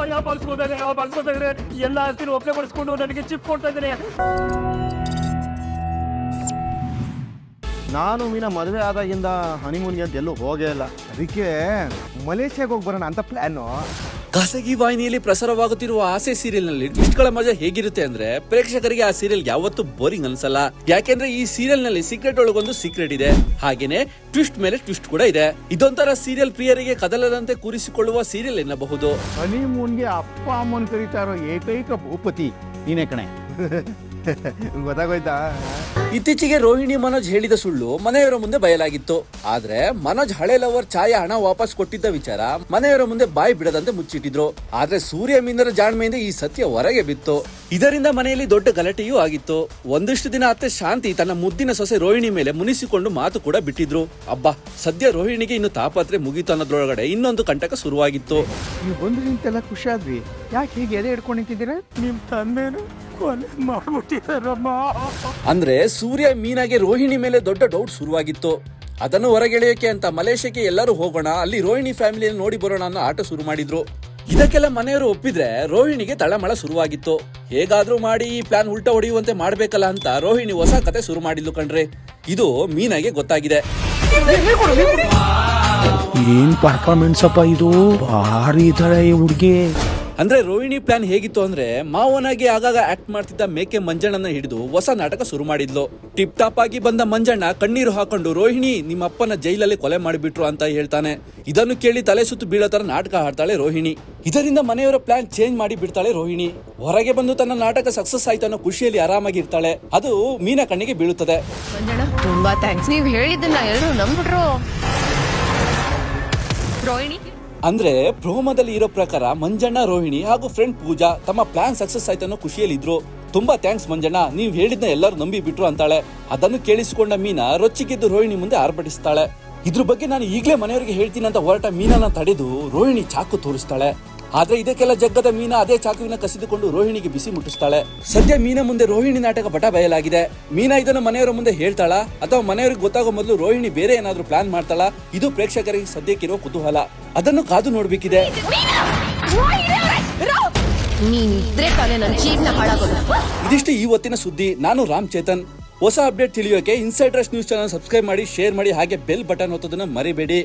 ಅಯ್ಯ ಬಳಸ್ಕೋತಾರೆ ಬಳಸ್ಕೋತಾರೆ ಎಲ್ಲ ಆಸ್ತಿನ ಒಪ್ಪೆ ಬಳಸ್ಕೊಂಡು ನನಗೆ ಚಿಪ್ ಕೊಡ್ತಾ ಇದ್ದಾರೆ ನಾನು ಮೀನ ಮದುವೆ ಆದಾಗಿಂದ ಹನಿಮೂನ್ಗೆ ಅಂತ ಎಲ್ಲೂ ಹೋಗೇ ಇಲ್ಲ. ಅದಕ್ಕೆ ಮಲೇಷ್ಯಾಗೆ ಹೋಗಿ ಬರೋಣ ಅಂತ ಪ್ಲಾನು ಖಾಸಗಿ ವಾಹಿನಿಯಲ್ಲಿ ಪ್ರಸಾರವಾಗುತ್ತಿರುವ ಆಸೆ ಸೀರಿಯಲ್ನಲ್ಲಿ ಟ್ವಿಸ್ಟ್ಗಳ ಮಜಾ ಹೇಗಿರುತ್ತೆ ಅಂದ್ರೆ ಪ್ರೇಕ್ಷಕರಿಗೆ ಆ ಸೀರಿಯಲ್ ಯಾವತ್ತೂ ಬೋರಿಂಗ್ ಅನ್ಸಲ್ಲ. ಯಾಕೆಂದ್ರೆ ಈ ಸೀರಿಯಲ್ನಲ್ಲಿ ಸೀಕ್ರೆಟ್ ಒಳಗೊಂದು ಸೀಕ್ರೆಟ್ ಇದೆ. ಹಾಗೇನೆ ಟ್ವಿಸ್ಟ್ ಮೇಲೆ ಟ್ವಿಸ್ಟ್ ಕೂಡ ಇದೆ. ಇದೊಂಥರ ಸೀರಿಯಲ್ ಪ್ರಿಯರಿಗೆ ಕದಲದಂತೆ ಕೂರಿಸಿಕೊಳ್ಳುವ ಸೀರಿಯಲ್ ಎನ್ನಬಹುದು. ಹನಿಮೂನ್ಗೆ ಅಪ್ಪ ಅಮ್ಮನ ಕರೀತಾ ಇರೋ ಏಕೈಕ ಭೂಪತಿ ನೀನೇ ಕಣೆ. ಗೊತ್ತಾಗೋಯ್ತಾ? ಇತ್ತೀಚೆಗೆ ರೋಹಿಣಿ ಮನೋಜ್ ಹೇಳಿದ ಸುಳ್ಳು ಮನೆಯವರ ಮುಂದೆ ಬಯಲಾಗಿತ್ತು. ಆದ್ರೆ ಮನೋಜ್ ಹಳೆ ಲವರ್ ಛಾಯಾ ಹಣ ವಾಪಸ್ ಕೊಟ್ಟಿದ್ದ ವಿಚಾರ ಮನೆಯವರ ಮುಂದೆ ಬಾಯಿ ಬಿಡದಂತೆ ಮುಚ್ಚಿಟ್ಟಿದ್ರು. ಆದ್ರೆ ಸೂರ್ಯ ಮೀನರ ಜಾಣ್ಮೆಯಿಂದ ಈ ಸತ್ಯ ಹೊರಗೆ ಬಿತ್ತು. ಇದರಿಂದ ಮನೆಯಲ್ಲಿ ದೊಡ್ಡ ಗಲಾಟೆಯೂ ಆಗಿತ್ತು. ಒಂದಿಷ್ಟು ದಿನ ಅತ್ತೆ ಶಾಂತಿ ತನ್ನ ಮುದ್ದಿನ ಸೊಸೆ ರೋಹಿಣಿ ಮೇಲೆ ಮುನಿಸಿಕೊಂಡು ಮಾತು ಕೂಡ ಬಿಟ್ಟಿದ್ರು. ಅಬ್ಬಾ ಸದ್ಯ ರೋಹಿಣಿಗೆ ಇನ್ನು ತಾಪತ್ರೆ ಮುಗಿತು ಅನ್ನೋದ್ರೊಳಗಡೆ ಇನ್ನೊಂದು ಕಂಟಕ ಶುರುವಾಗಿತ್ತು. ನೀವು ಬಂದು ನಿಂತೆಲ್ಲ ಖುಷಿ ಆದ್ವಿ ಯಾಕೆ ಹೀಗೆ ಎದೆ ಹಿಡ್ಕೊಂಡು ನಿಂತಿದ್ದೀರಾ? ನಿಮ್ ತಂದೆನು ಕೊಲೆ ಮಾಡ್ಬಿಟ್ಟಿದಾರಮ್ಮ ಅಂದ್ರೆ ಸೂರ್ಯ ಮೀನಾಗೆ ರೋಹಿಣಿ ಮೇಲೆ ದೊಡ್ಡ ಡೌಟ್ ಶುರುವಾಗಿತ್ತು. ಅದನ್ನು ಹೊರಗೆಳೆಯೋಕೆ ಅಂತ ಮಲೇಷ್ಯಾಕ್ಕೆ ಎಲ್ಲರೂ ಹೋಗೋಣ ಅಲ್ಲಿ ರೋಹಿಣಿ ಫ್ಯಾಮಿಲಿಯನ್ನು ನೋಡಿ ಬರೋಣ ಅನ್ನೋ ಆಟ ಶುರು ಮಾಡಿದ್ರು. ಇದಕ್ಕೆಲ್ಲ ಮನೆಯವರು ಒಪ್ಪಿದ್ರೆ ರೋಹಿಣಿಗೆ ತಳಮಳ ಶುರುವಾಗಿತ್ತು. ಹೇಗಾದ್ರೂ ಮಾಡಿ ಈ ಪ್ಲಾನ್ ಉಲ್ಟಾ ಹೊಡೆಯುವಂತೆ ಮಾಡ್ಬೇಕಲ್ಲ ಅಂತ ರೋಹಿಣಿ ಹೊಸ ಕತೆ ಶುರು ಮಾಡಿದ್ಲು ಕಣ್ರಿ. ಇದು ಮೀನಾಗೆ ಗೊತ್ತಾಗಿದೆ. ಏನ್ ಪರ್ಫಾರ್ಮೆನ್ಸ್ ಅಪ್ಪ ಇದು? ಭಾರಿ ತರ ಈ ಹುಡುಗಿ. ಅಂದ್ರೆ ರೋಹಿಣಿ ಪ್ಲಾನ್ ಹೇಗಿತ್ತು ಅಂದ್ರೆ ಮಾವನಾಗಿ ಆಗಾಗ ಆಕ್ಟ್ ಮಾಡ್ತಿದ್ದ ಮೇಕೆ ಮಂಜಣ್ಣನ ಹಿಡಿದು ಹೊಸ ನಾಟಕ ಶುರು ಮಾಡಿದ್ಲು. ಟಿಪ್ ಟಾಪ್ ಆಗಿ ಬಂದ ಮಂಜಣ್ಣ ಕಣ್ಣೀರು ಹಾಕೊಂಡು, ರೋಹಿಣಿ ನಿಮ್ಮ ಅಪ್ಪನ ಜೈಲಲ್ಲಿ ಕೊಲೆ ಮಾಡಿಬಿಟ್ರು ಅಂತ ಹೇಳ್ತಾನೆ. ಇದನ್ನು ಕೇಳಿ ತಲೆ ಸುತ್ತು ಬೀಳೋ ತರ ನಾಟಕ ಆಡ್ತಾಳೆ ರೋಹಿಣಿ. ಇದರಿಂದ ಮನೆಯವರ ಪ್ಲಾನ್ ಚೇಂಜ್ ಮಾಡಿ ಬಿಡ್ತಾಳೆ ರೋಹಿಣಿ. ಹೊರಗೆ ಬಂದು ತನ್ನ ನಾಟಕ ಸಕ್ಸಸ್ ಆಯ್ತು ಅನ್ನೋ ಖುಷಿಯಲ್ಲಿ ಆರಾಮಾಗಿ ಇರ್ತಾಳೆ. ಅದು ಮೀನ ಕಣ್ಣಿಗೆ ಬೀಳುತ್ತದೆ. ತುಂಬಾ ಥ್ಯಾಂಕ್ಸ್ ನೀವು ಹೇಳಿದ್ದನ್ನ ಎಲ್ಲರೂ ನಂಬಿಟ್ರು ರೋಹಿಣಿ ಅಂದ್ರೆ ಪ್ರೋಮದಲ್ಲಿ ಇರೋ ಪ್ರಕಾರ ಮಂಜಣ್ಣ, ರೋಹಿಣಿ ಹಾಗೂ ಫ್ರೆಂಡ್ ಪೂಜಾ ತಮ್ಮ ಪ್ಲಾನ್ ಸಕ್ಸಸ್ ಆಯ್ತು ಅನ್ನೋ ಖುಷಿಯಲ್ಲಿ ಇದ್ರು ತುಂಬಾ ಥ್ಯಾಂಕ್ಸ್ ಮಂಜಣ್ಣ. ನೀವ್ ಹೇಳಿದ್ನ ಎಲ್ಲರೂ ನಂಬಿ ಬಿಟ್ರು ಅಂತಾಳೆ. ಅದನ್ನು ಕೇಳಿಸಿಕೊಂಡ ಮೀನಾ ರೊಚ್ಚಿಗೆದ್ದು ರೋಹಿಣಿ ಮುಂದೆ ಆರ್ಭಟಿಸ್ತಾಳೆ. ಇದ್ರ ಬಗ್ಗೆ ನಾನು ಈಗಲೇ ಮನೆಯವರಿಗೆ ಹೇಳ್ತೀನಿ ಅಂತ ಹೊರಟ ಮೀನನ್ನ ತಡೆದು ರೋಹಿಣಿ ಚಾಕು ತೋರಿಸ್ತಾಳೆ. ಆದ್ರೆ ಇದಕ್ಕೆಲ್ಲ ಜಗ್ಗದ ಮೀನ ಅದೇ ಚಾಕುವಿನ ಕಸಿದುಕೊಂಡು ರೋಹಿಣಿಗೆ ಬಿಸಿ ಮುಟ್ಟಿಸ್ತಾಳೆ. ಸದ್ಯ ಮೀನ ಮುಂದೆ ರೋಹಿಣಿ ನಾಟಕ ಬಟ ಬಯಲಾಗಿದೆ. ಮೀನಾ ಇದನ್ನು ಮನೆಯವರ ಮುಂದೆ ಹೇಳ್ತಾಳಾ? ಅಥವಾ ಮನೆಯವರಿಗೆ ಗೊತ್ತಾಗೋ ಮೊದಲು ರೋಹಿಣಿ ಬೇರೆ ಏನಾದ್ರೂ ಪ್ಲಾನ್ ಮಾಡ್ತಾಳಾ? ಇದು ಪ್ರೇಕ್ಷಕರಿಗೆ ಸದ್ಯಕ್ಕಿರೋ ಕುತೂಹಲ. ಅದನ್ನು ಕಾದು ನೋಡ್ಬೇಕಿದೆ. ಇದಿಷ್ಟು ಈ ಹೊತ್ತಿನ ಸುದ್ದಿ. ನಾನು ರಾಮ್ ಚೇತನ್. ಹೊಸ update ತಿಳಿಯೋಕೆ inside rush news channel subscribe ಮಾಡಿ ಶೇರ್ ಮಾಡಿ, ಹಾಗೆ ಬೆಲ್ ಬಟನ್ ಒತ್ತೋದನ್ನ ಮರಿಬೇಡಿ.